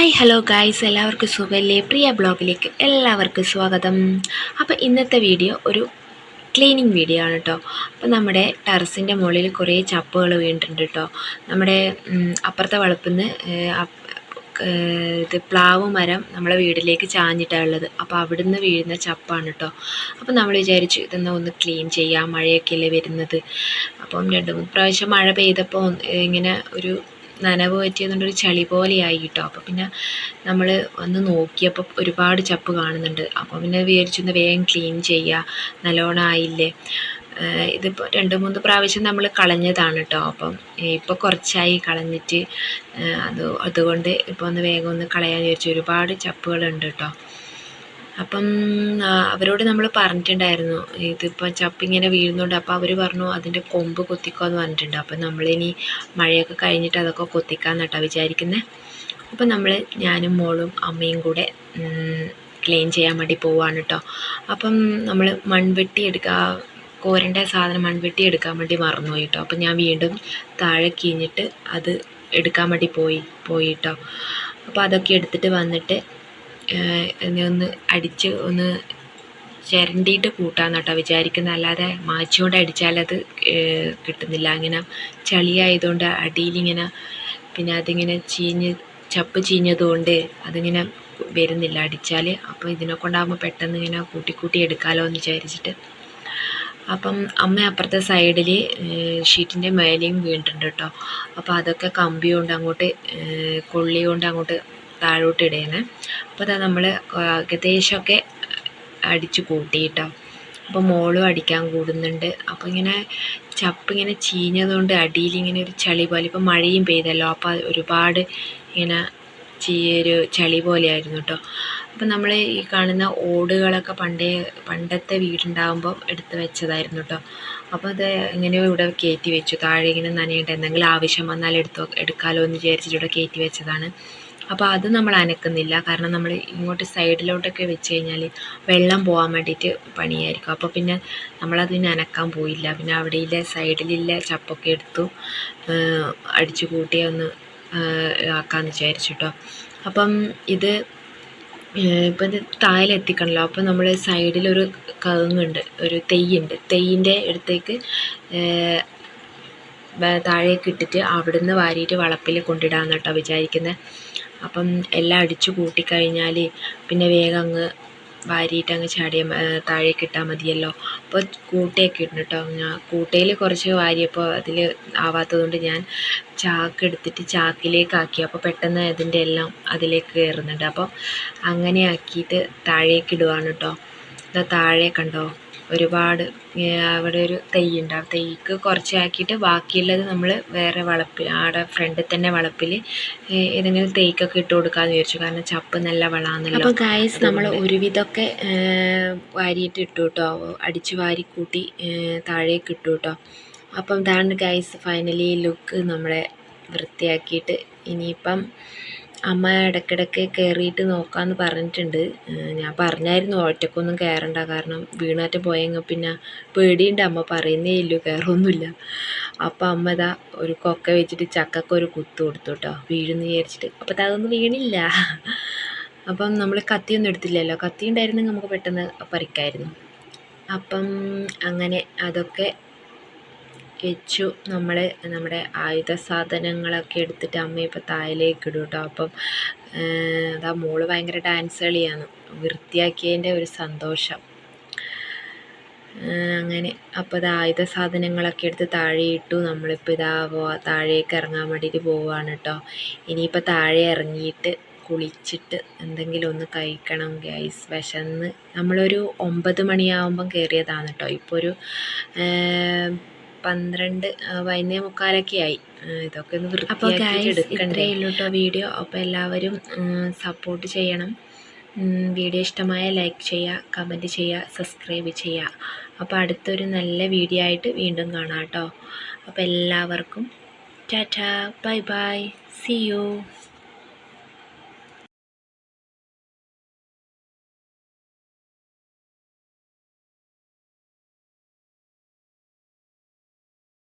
Hi hello guys എല്ലാവർക്കും സുഖമല്ലേ പ്രിയ ബ്ലോഗിലേക്ക് എല്ലാവർക്കും സ്വാഗതം. അപ്പോൾ ഇന്നത്തെ വീഡിയോ ഒരു ക്ലീനിങ് വീഡിയോ ആണ് കേട്ടോ അപ്പോൾ നമ്മുടെ ടെറസിന്റെ മുകളിൽ കുറേ ചപ്പുകൾ വീണിട്ടുണ്ട് കേട്ടോ നമ്മുടെ അപ്പുറത്തെ വളപ്പിൽ നിന്ന് ഇത് പ്ലാവ് മരം നമ്മളെ വീട്ടിലേക്ക് ചാഞ്ഞിട്ടാണ് ഉള്ളത്. അപ്പോൾ അവിടുന്ന് വീഴുന്ന ചപ്പാണ് കേട്ടോ അപ്പോൾ നമ്മൾ വിചാരിച്ചു ഇതൊന്ന് ഒന്ന് ക്ലീൻ ചെയ്യാം. മഴയൊക്കെ അല്ലേ വരുന്നത്. അപ്പം രണ്ട് മൂന്ന് പ്രാവശ്യം മഴ പെയ്തപ്പോൾ ഇങ്ങനെ ഒരു നനവ് പറ്റിയതുകൊണ്ട് ഒരു ചളി പോലെയായി കേട്ടോ. അപ്പോൾ പിന്നെ നമ്മൾ ഒന്ന് നോക്കിയപ്പോൾ ഒരുപാട് ചപ്പ് കാണുന്നുണ്ട്. അപ്പോൾ പിന്നെ വിചാരിച്ചു ഒന്ന് വേഗം ക്ലീൻ ചെയ്യുക നല്ലോണം ആയില്ലേ. ഇതിപ്പോൾ രണ്ട് മൂന്ന് പ്രാവശ്യം നമ്മൾ കളഞ്ഞതാണ് കേട്ടോ. അപ്പം ഇപ്പോൾ കുറച്ചായി കളഞ്ഞിട്ട് അത് അതുകൊണ്ട് ഇപ്പോൾ ഒന്ന് വേഗം ഒന്ന് കളയാൻ വിചാരിച്ചു. ഒരുപാട് ചപ്പുകളുണ്ട് കേട്ടോ. അപ്പം അവരോട് നമ്മൾ പറഞ്ഞിട്ടുണ്ടായിരുന്നു ഇതിപ്പോൾ ചപ്പ് ഇങ്ങനെ വീഴുന്നുണ്ട് അപ്പോൾ അവർ പറഞ്ഞു അതിന്റെ കൊമ്പ് കൊത്തിക്കോ എന്ന് പറഞ്ഞിട്ടുണ്ട് അപ്പം നമ്മളിനി മഴയൊക്കെ കഴിഞ്ഞിട്ട് അതൊക്കെ കൊത്തിക്കാന്ന് കേട്ടോ വിചാരിക്കുന്നത് അപ്പം നമ്മൾ ഞാനും മോളും അമ്മയും കൂടെ ക്ലീൻ ചെയ്യാൻ വേണ്ടി പോവാണ് കേട്ടോ അപ്പം നമ്മൾ മൺവെട്ടി എടുക്കുക കോരണ്ട സാധനം മൺവെട്ടി എടുക്കാൻ വേണ്ടി മറന്നുപോയി കേട്ടോ അപ്പം ഞാൻ വീണ്ടും താഴെ കീഞ്ഞിട്ട് അത് എടുക്കാൻ വേണ്ടി പോയി പോയിട്ടോ അപ്പോൾ അതൊക്കെ എടുത്തിട്ട് വന്നിട്ട് എന്നെ ഒന്ന് അടിച്ച് ഒന്ന് ചിരണ്ടിയിട്ട് കൂട്ടാന്ന് കേട്ടോ വിചാരിക്കുന്നത് അല്ലാതെ മാച്ചുകൊണ്ട് അടിച്ചാലത് അത് കിട്ടുന്നില്ല. അങ്ങനെ ചളിയായതുകൊണ്ട് അടിയിലിങ്ങനെ പിന്നെ അതിങ്ങനെ ചീഞ്ഞ് ചപ്പ് ചീഞ്ഞതുകൊണ്ട് അതിങ്ങനെ വരുന്നില്ല അടിച്ചാൽ അപ്പോൾ ഇതിനെ കൊണ്ടാകുമ്പോൾ പെട്ടെന്ന് ഇങ്ങനെ കൂട്ടി കൂട്ടി എടുക്കാമല്ലോ എന്ന് വിചാരിച്ചിട്ട്. അപ്പം അമ്മ അപ്പുറത്തെ സൈഡിൽ ഷീറ്റിന്റെ മേലെയും വീണിട്ടുണ്ട് കേട്ടോ. അപ്പോൾ അതൊക്കെ കമ്പി കൊണ്ട് അങ്ങോട്ട് കൊള്ളി കൊണ്ട് അങ്ങോട്ട് താഴോട്ട് ഇടേനെ. അപ്പോൾ അതാ നമ്മൾ ഏകദേശമൊക്കെ അടിച്ച് കൂട്ടിയിട്ടോ. അപ്പോൾ മോളും അടിക്കാൻ കൂടുന്നുണ്ട്. അപ്പോൾ ഇങ്ങനെ ചപ്പ് ഇങ്ങനെ ചീഞ്ഞതുകൊണ്ട് അടിയിൽ ഇങ്ങനെ ഒരു ചളി പോലെ ഇപ്പോൾ മഴയും പെയ്തല്ലോ അപ്പോൾ ഒരുപാട് ഇങ്ങനെ ഒരു ചളി പോലെയായിരുന്നു കേട്ടോ. അപ്പം നമ്മൾ ഈ കാണുന്ന ഓടുകളൊക്കെ പണ്ടേ പണ്ടത്തെ വീടുണ്ടാകുമ്പോൾ എടുത്ത് വെച്ചതായിരുന്നു കേട്ടോ. അപ്പോൾ അത് ഇങ്ങനെ ഇവിടെ കയറ്റി വെച്ചു. താഴെ ഇങ്ങനെ നനയേണ്ട എന്തെങ്കിലും ആവശ്യം വന്നാൽ എടുത്തോ എടുക്കാമല്ലോ എന്ന് വിചാരിച്ചിട്ട് ഇവിടെ കയറ്റി വെച്ചതാണ്. അപ്പോൾ അത് നമ്മൾ അനക്കുന്നില്ല. കാരണം നമ്മൾ ഇങ്ങോട്ട് സൈഡിലോട്ടൊക്കെ വെച്ച് കഴിഞ്ഞാൽ വെള്ളം പോകാൻ വേണ്ടിയിട്ട് പണിയായിരിക്കും. അപ്പോൾ പിന്നെ നമ്മളതിന് അനക്കാൻ പോയില്ല. പിന്നെ അവിടെയില്ല സൈഡിലില്ല ചപ്പൊക്കെ എടുത്തു അടിച്ചു കൂട്ടി ഒന്ന് ആക്കാമെന്ന് വിചാരിച്ചിട്ടോ. അപ്പം ഇത് ഇപ്പം ഇത് താഴെ എത്തിക്കണല്ലോ. അപ്പോൾ നമ്മൾ സൈഡിലൊരു കവുങ്ങുണ്ട് ഒരു തെയ്യുണ്ട്. തെയ്യിന്റെ അടുത്തേക്ക് താഴേക്ക് ഇട്ടിട്ട് അവിടുന്ന് വാരിയിട്ട് വളപ്പിൽ കൊണ്ടിടാന്ന് കേട്ടോ വിചാരിക്കുന്നത് അപ്പം എല്ലാം അടിച്ചു കൂട്ടിക്കഴിഞ്ഞാൽ പിന്നെ വേഗം അങ്ങ് വാരിയിട്ട് അങ്ങ് ചാടിയ താഴേക്ക് ഇട്ടാൽ മതിയല്ലോ. അപ്പോൾ കൂട്ടയൊക്കെ ഇടണം കേട്ടോ ഞാൻ കൂട്ടയിൽ കുറച്ച് വാരിയപ്പോൾ അതിൽ ആവാത്തതുകൊണ്ട് ഞാൻ ചാക്ക് എടുത്തിട്ട് ചാക്കിലേക്ക് ആക്കി. അപ്പോൾ പെട്ടെന്ന് അതിന്റെ എല്ലാം അതിലേക്ക് കയറുന്നുണ്ട്. അപ്പോൾ അങ്ങനെ ആക്കിയിട്ട് താഴേക്ക് ഇടുവാണ് കേട്ടോ ഇതാ താഴെ കണ്ടോ? ഒരുപാട് അവിടെ ഒരു തെയ്യുണ്ട്. ആ തൈക്ക് കുറച്ച് ആക്കിയിട്ട് ബാക്കിയുള്ളത് നമ്മൾ വേറെ വളപ്പിൽ ആടെ ഫ്രണ്ടിൽ തന്നെ വളപ്പിൽ ഏതെങ്കിലും തേക്കൊക്കെ ഇട്ട് കൊടുക്കാമെന്ന് വിചാരിച്ചു. കാരണം ചപ്പ് നല്ല വളാന്നല്ലോ. അപ്പോൾ ഗായസ് നമ്മൾ ഒരുവിധമൊക്കെ വാരിയിട്ട് ഇട്ടു കേട്ടോ അടിച്ചു വാരി കൂട്ടി താഴേക്ക് ഇട്ടു കേട്ടോ അപ്പം ഇതാണ് ഗായസ് ഫൈനലി ലുക്ക് നമ്മളെ വൃത്തിയാക്കിയിട്ട്. ഇനിയിപ്പം അമ്മ ഇടയ്ക്കിടയ്ക്ക് കയറിയിട്ട് നോക്കാമെന്ന് പറഞ്ഞിട്ടുണ്ട്. ഞാൻ പറഞ്ഞായിരുന്നു ഒറ്റയ്ക്കൊന്നും കയറണ്ട കാരണം വീണാറ്റം പോയെങ്കിൽ പിന്നെ പേടിയുണ്ട്. അമ്മ പറയുന്നേ ഇല്ലു കയറൊന്നുമില്ല അപ്പം അമ്മ ഇതാ ഒരു കൊക്ക വെച്ചിട്ട് ചക്കക്ക് ഒരു കുത്ത് കൊടുത്തു കേട്ടോ വീഴുന്ന് വിചാരിച്ചിട്ട്. അപ്പം അതൊന്നും വീണില്ല. അപ്പം നമ്മൾ കത്തിയൊന്നും എടുത്തില്ലല്ലോ. കത്തി ഉണ്ടായിരുന്നെങ്കിൽ നമുക്ക് പെട്ടെന്ന് പറിക്കായിരുന്നു അപ്പം അങ്ങനെ അതൊക്കെ വെച്ചു. നമ്മൾ നമ്മുടെ ആയുധ സാധനങ്ങളൊക്കെ എടുത്തിട്ട് അമ്മ ഇപ്പോൾ താഴേക്ക് ഇടും കേട്ടോ. അപ്പം അതാ മോൾ ഭയങ്കര ഡാൻസ് കളിയാണ്. വൃത്തിയാക്കിയതിന്റെ ഒരു സന്തോഷം. അങ്ങനെ അപ്പോൾ ഇത് ആയുധ സാധനങ്ങളൊക്കെ എടുത്ത് താഴെ ഇട്ടു. നമ്മളിപ്പോൾ ഇതാ താഴേക്ക് ഇറങ്ങാൻ വേണ്ടിയിട്ട് പോവുകയാണ് കേട്ടോ. ഇനിയിപ്പോൾ താഴെ ഇറങ്ങിയിട്ട് കുളിച്ചിട്ട് എന്തെങ്കിലും ഒന്ന് കഴിക്കണം ഗ്യാസ് വിശന്ന് നമ്മളൊരു ഒമ്പത് മണിയാവുമ്പം കയറിയതാണ് കേട്ടോ. ഇപ്പോൾ ഒരു പന്ത്രണ്ട് വൈകുന്നേ മുക്കാലൊക്കെ ആയി. ഇതൊക്കെ ഒന്ന് വൃത്തിയാക്കിയിട്ട് എടുക്കണ്ടേ? ഉള്ളൂ കേട്ടോ വീഡിയോ. അപ്പോൾ എല്ലാവരും സപ്പോർട്ട് ചെയ്യണം. വീഡിയോ ഇഷ്ടമായ ലൈക്ക് ചെയ്യുക കമന്റ് ചെയ്യുക സബ്സ്ക്രൈബ് ചെയ്യുക അപ്പോൾ അടുത്തൊരു നല്ല വീഡിയോ ആയിട്ട് വീണ്ടും കാണാം കേട്ടോ. അപ്പോൾ എല്ലാവർക്കും tata bye bye see you